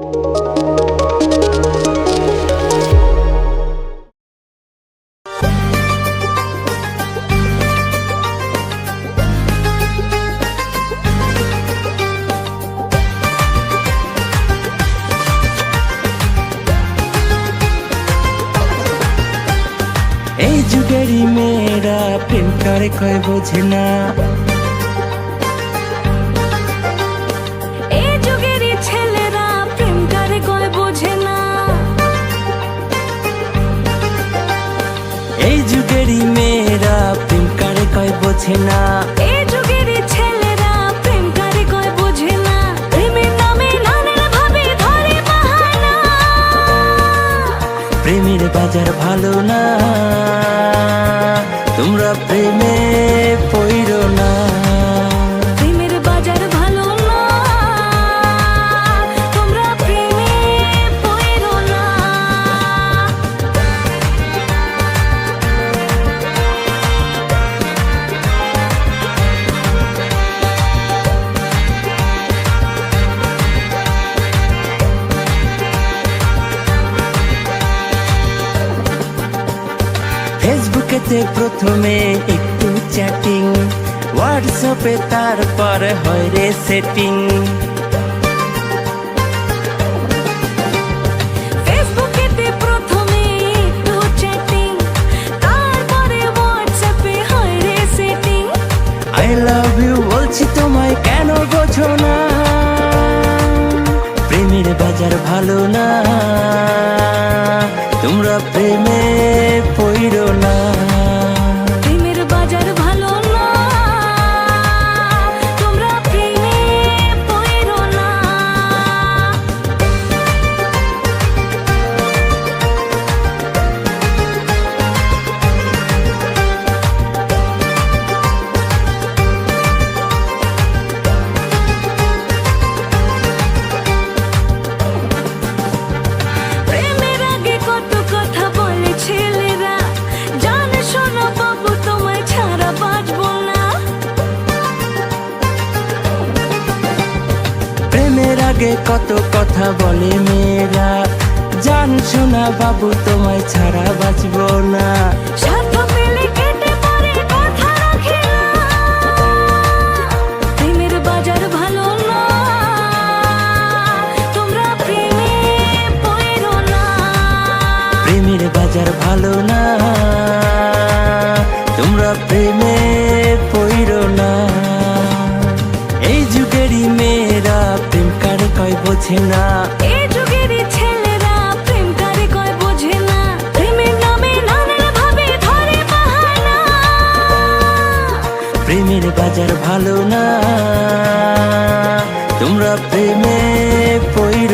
এই যুগেরই মেয়েরা প্রেম করে কয় বোঝে না। বাজার ভালো না। তোমরা প্রেমে ফেসবুকেতে প্রথমে একটু চ্যাটিং হোয়াটসঅ্যাপে তারপর হয় হয় রে সেটিং আই লাভ ইউ বলছি তোমায় কেন বোঝো না? প্রেমের বাজার ভালো না। তোমরা প্রেমে আগে কত কথা বলে মেয়েরা। জান শোনা বাবু তোমায় ছাড়া বাঁচবো না। প্রেমের বাজার ভালো না। তোমরা প্রেমে পইর না। এই যুগেরই কয় বোঝে না। এই যুগেরই ছেলেরা প্রেম করে কয় বোঝে না। প্রেমের নামে নানান ভাবে ধরে বাহানা। প্রেমের বাজার ভালো না। তোমরা প্রেমে পইর